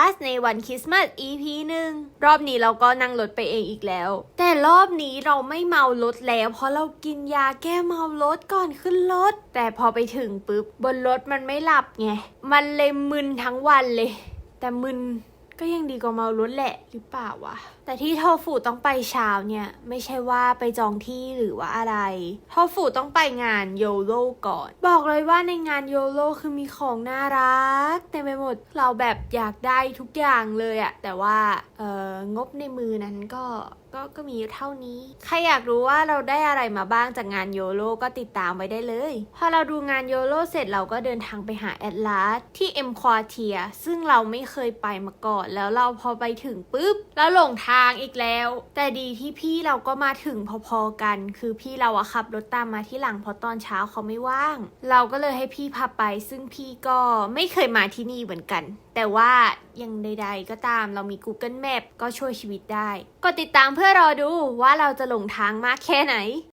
าสในวันคริสต์มาส EP หนึ่งรอบนี้เราก็นั่งรถไปเองอีกแล้ว แต่รอบนี้เราไม่เมารถแล้ว เพราะเรากินยาแก้เมารถก่อนขึ้นรถ แต่พอไปถึงปุ๊บบนรถมันไม่หลับไง มันเลยมึนทั้งวันเลย แต่มึน ก็ยังดีกว่าเมารถแหละหรือเปล่าวะ แต่ที่โทฟูต้องไปเช้าเนี่ยไม่ใช่ว่าไปจองที่หรือว่าอะไร โทฟูต้องไปงานโยโ o ก่อน บอกเลยว่าในงานโยโ o คือมีของน่ารักเต็มไปหมด เราแบบอยากได้ทุกอย่างเลยอะแต่ว่าเอองบในมือนั้นก็ก็ก็มีเท่านี้ ใครอยากรู้ว่าเราได้อะไรมาบ้างจากงานโยโ o ก็ติดตามไว้ได้เลย พอเราดูงานโยโ o เสร็จเราก็เดินทางไปหาแอดลาสที่เอ็มควอเทียซึ่งเราไม่เคยไปมาก่อนแล้วเราพอไปถึงปุ๊บแล้วหลงทางอีกแล้ว แต่ดีที่พี่เราก็มาถึงพอๆกัน คือพี่เราอะขับรถตามมาที่หลังเพราะตอนเช้าเขาไม่ว่าง เราก็เลยให้พี่พาไป ซึ่งพี่ก็ไม่เคยมาที่นี่เหมือนกัน แต่ว่ายังใด ๆ ก็ตามเรามี Google Map ก็ช่วยชีวิตได้ก็ติดตามเพื่อรอดูว่าเราจะหลงทางมากแค่ไหน